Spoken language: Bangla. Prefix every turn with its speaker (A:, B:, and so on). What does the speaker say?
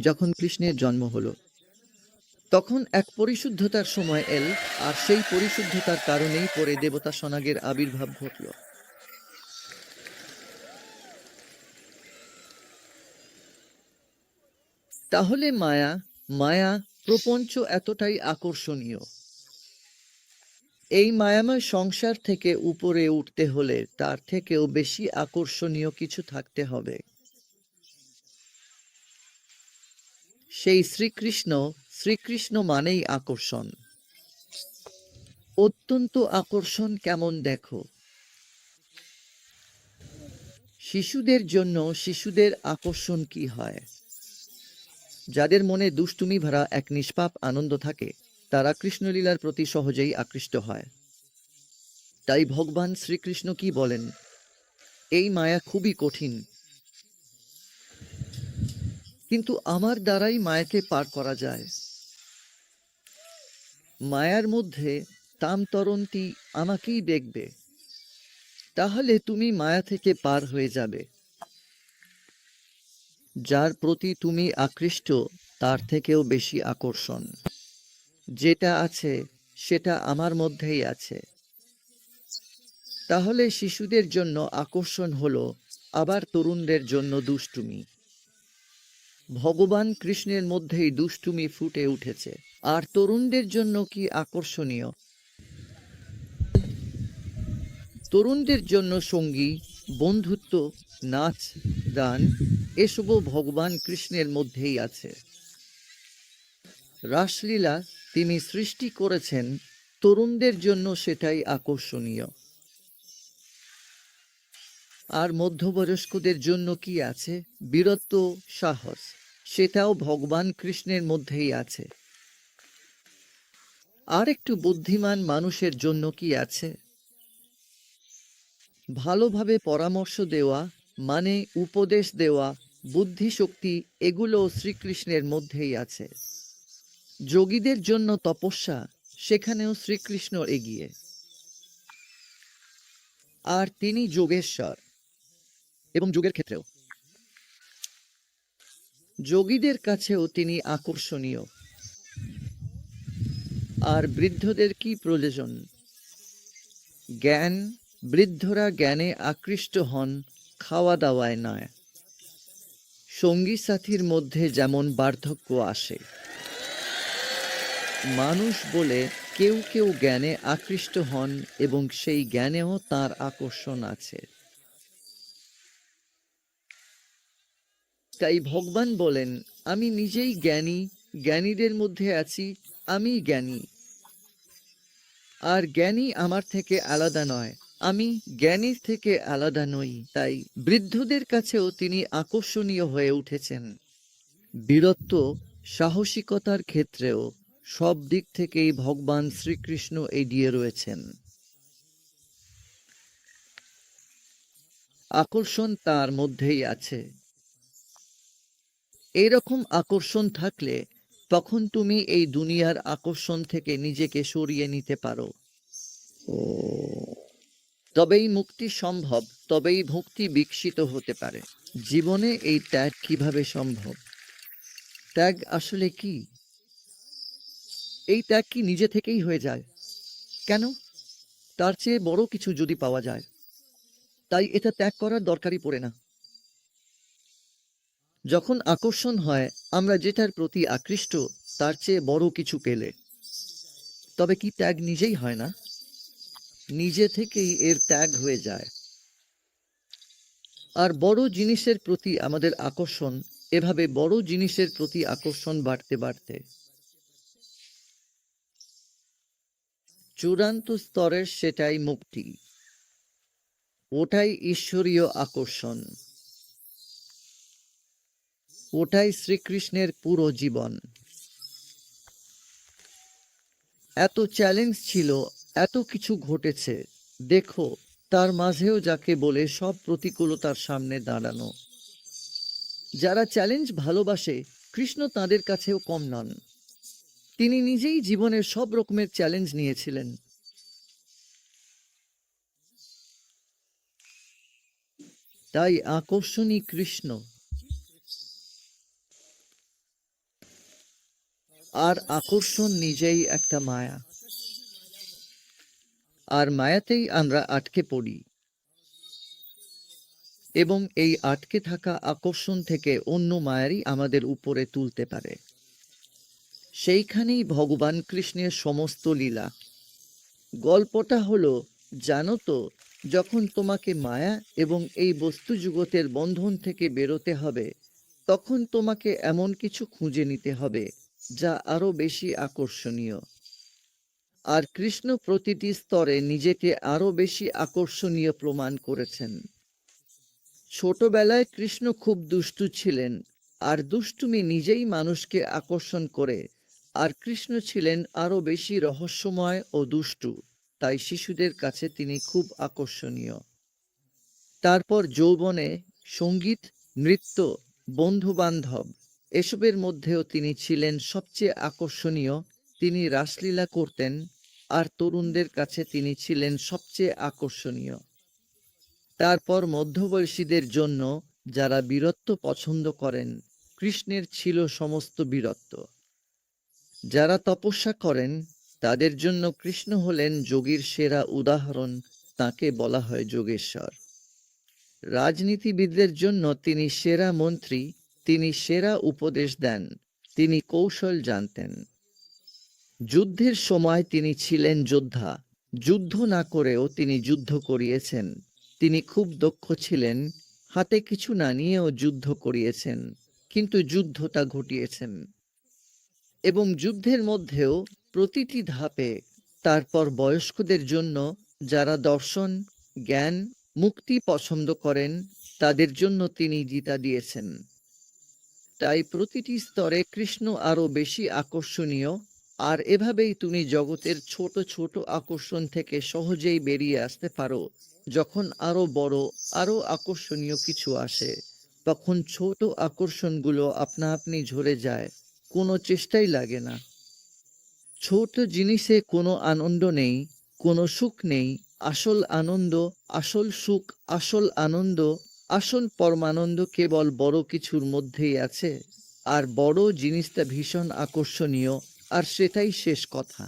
A: যখন কৃষ্ণের জন্ম হলো, তখন এক পরিশুদ্ধতার সময় এল, আর সেই পরিশুদ্ধতার কারণেই পরে দেবতা সনাগের আবির্ভাব ঘটল। তাহলে মায়া মায়া প্রপঞ্চ এতটাই আকর্ষণীয়। এই মায়াময় সংসার থেকে উপরে উঠতে হলে তার থেকেও বেশি আকর্ষণীয় কিছু থাকতে হবে। সেই শ্রীকৃষ্ণ শ্রীকৃষ্ণ মানেই আকর্ষণ। অত্যন্ত আকর্ষণ কেমন দেখো। শিশুদের জন্য শিশুদের আকর্ষণ কি হয়? যাদের মনে দুষ্টুমি ভরা এক নিষ্পাপ আনন্দ থাকে, তারা কৃষ্ণলীলার প্রতি সহজেই আকৃষ্ট হয়। তাই ভগবান শ্রীকৃষ্ণ কি বলেন? এই মায়া খুবই কঠিন। কিন্তু আমার দ্বারাই মায়াকে পার করা যায়। মায়ার মধ্যে তামতরণটি আমাকেই দেখবে। তাহলে তুমি মায়া থেকে পার হয়ে যাবে। যার প্রতি তুমি আকৃষ্ট, তার থেকেও বেশি আকর্ষণ। যেটা আছে, সেটা আমার মধ্যেই আছে। তাহলে শিশুদের জন্য আকর্ষণ হলো আবার তরুণদের জন্য দুষ্টুমি। ভগবান কৃষ্ণের মধ্যেই দুষ্টুমি ফুটে উঠেছে। আর তরুণদের জন্য কি আকর্ষণীয়? তরুণদের জন্য সঙ্গী, বন্ধুত্ব, নাচ, গান, এসবও ভগবান কৃষ্ণের মধ্যেই আছে। রাসলীলা তিনি সৃষ্টি করেছেন, তরুণদের জন্য সেটাই আকর্ষণীয়। আর মধ্যবয়স্কদের জন্য কি আছে? বীরত্ব, সাহস। সেটাও ভগবান কৃষ্ণের মধ্যেই আছে। আর একটু বুদ্ধিমান মানুষের জন্য কি আছে? ভালোভাবে পরামর্শ দেওয়া মানে উপদেশ দেওয়া বুদ্ধি শক্তি এগুলো শ্রীকৃষ্ণের মধ্যেই আছে। যোগীদের জন্য তপস্যা, সেখানেও শ্রীকৃষ্ণ এগিয়ে। আর তিনি যোগেশ্বর এবং যুগের ক্ষেত্রেও। যোগীদের কাছেও তিনি আকর্ষণীয়। আর বৃদ্ধদের কি প্রয়োজন? জ্ঞান, বৃদ্ধরা জ্ঞানে আকৃষ্ট হন, খাওয়া দাওয়ায় নয়। সঙ্গী সাথীর মধ্যে যেমন বার্ধক্য আসে। মানুষ বলে কেউ কেউ জ্ঞানে আকৃষ্ট হন এবং সেই জ্ঞানেও তার আকর্ষণ আছে। তাই ভগবান বলেন, আমি নিজেই জ্ঞানী, জ্ঞানীদের মধ্যে আছি আমি জ্ঞানী। আর জ্ঞানী আমার থেকে আলাদা নয়, আমি জ্ঞানীর থেকে আলাদা নই। তাই বৃদ্ধদের কাছেও তিনি আকর্ষণীয় হয়ে উঠেছেন। বীরত্ব, সাহসিকতার ক্ষেত্রেও সব দিক থেকেই ভগবান শ্রীকৃষ্ণ এগিয়ে রয়েছেন। আকর্ষণ তার মধ্যেই আছে। এরকম আকর্ষণ থাকলে তখন তুমি এই দুনিয়ার আকর্ষণ থেকে নিজেকে সরিয়ে নিতে পারো। তবেই মুক্তি সম্ভব তবেই ভক্তি বিকশিত হতে পারে। জীবনে এই ত্যাগ কীভাবে সম্ভব? ত্যাগ আসলে কি? এই ত্যাগ কি নিজে থেকেই হয়ে যায়? কেন? তার চেয়ে বড় কিছু যদি পাওয়া যায়। তাই এটা ত্যাগ করার দরকারই পড়ে না। যখন আকর্ষণ হয়, আমরা যেটার প্রতি আকৃষ্ট, তার চেয়ে বড় কিছু পেলে। তবে কি ত্যাগ নিজেই হয় না? নিজে থেকেই এর ত্যাগ হয়ে যায়। আর বড় জিনিসের প্রতি আমাদের আকর্ষণ, এভাবে বড় জিনিসের প্রতি আকর্ষণ বাড়তে বাড়তে। চূড়ান্ত স্তরের সেটাই মুক্তি। ওটাই ঈশ্বরীয় আকর্ষণ। ওটাই শ্রীকৃষ্ণের পুরো জীবন। এত চ্যালেঞ্জ ছিল, এত কিছু ঘটেছে। দেখো, তার মাঝেও যাকে বলে সব প্রতিকূলতার সামনে দাঁড়ানো। যারা চ্যালেঞ্জ ভালোবাসে, কৃষ্ণ তাদের কাছেও কম নন। তিনি নিজেই জীবনের সব রকমের চ্যালেঞ্জ নিয়েছিলেন। তাই আকর্ষণী কৃষ্ণ। আর আকর্ষণ নিজেই একটা মায়া। আর মায়াতেই আমরা আটকে পড়ি। এবং এই আটকে থাকা আকর্ষণ থেকে অন্য মায়ারই আমাদের উপরে তুলতে পারে। সেইখানেই ভগবান কৃষ্ণের সমস্ত লীলা। গল্পটা হলো, জানো তো, যখন তোমাকে মায়া এবং এই বস্তু জগতের বন্ধন থেকে বেরোতে হবে, তখন তোমাকে এমন কিছু খুঁজে নিতে হবে। যা আরও বেশি আকর্ষণীয়। আর কৃষ্ণ প্রতিটি স্তরে নিজেকে আরও বেশি আকর্ষণীয় প্রমাণ করেছেন। ছোটবেলায় কৃষ্ণ খুব দুষ্টু ছিলেন, আর দুষ্টুমি নিজেই মানুষকে আকর্ষণ করে, আর কৃষ্ণ ছিলেন আরও বেশি রহস্যময় ও দুষ্টু, তাই শিশুদের কাছে তিনি খুব আকর্ষণীয়। তারপর যৌবনে সংগীত, নৃত্য বন্ধু বান্ধব এসবের মধ্যেও তিনি ছিলেন সবচেয়ে আকর্ষণীয়। তিনি রাসলীলা করতেন আর তরুণদের কাছে তিনি ছিলেন সবচেয়ে আকর্ষণীয়। তারপর মধ্যবয়সীদের জন্য যারা বীরত্ব পছন্দ করেন, কৃষ্ণের ছিল সমস্ত বীরত্ব। যারা তপস্যা করেন, তাদের জন্য কৃষ্ণ হলেন যোগীর সেরা উদাহরণ, তাকে বলা হয় যোগেশ্বর। রাজনীতিবিদদের জন্য তিনি সেরা মন্ত্রী তিনি সেরা উপদেশ দেন, তিনি কৌশল জানতেন। যুদ্ধের সময় তিনি ছিলেন যোদ্ধা, যুদ্ধ না করেও তিনি যুদ্ধ করিয়েছেন। তিনি খুব দক্ষ ছিলেন, হাতে কিছু না নিয়েও যুদ্ধ করিয়েছেন, কিন্তু যুদ্ধটা ঘটিয়েছেন। এবং যুদ্ধের মধ্যেও প্রতিটি ধাপে তারপর বয়স্কদের জন্য যারা দর্শন, জ্ঞান, মুক্তি পছন্দ করেন, তাদের জন্য তিনি গীতা দিয়েছেন। তাই প্রতিটি স্তরে কৃষ্ণ আরও বেশি আকর্ষণীয়, আর এভাবেই তুমি জগতের ছোট ছোট আকর্ষণ থেকে সহজেই বেরিয়ে আসতে পারো। যখন আরও বড় আরও আকর্ষণীয় কিছু আসে, তখন ছোট আকর্ষণগুলো আপনা আপনি ঝরে যায়, কোনো চেষ্টাই লাগে না। ছোট জিনিসে কোনো আনন্দ নেই, কোনো সুখ নেই, আসল আনন্দ, আসল সুখ, আসল আনন্দ আসল পরমানন্দ কেবল বড় কিছুর মধ্যেই আছে, আর বড় জিনিসটা ভীষণ আকর্ষণীয়, আর সেটাই শেষ কথা।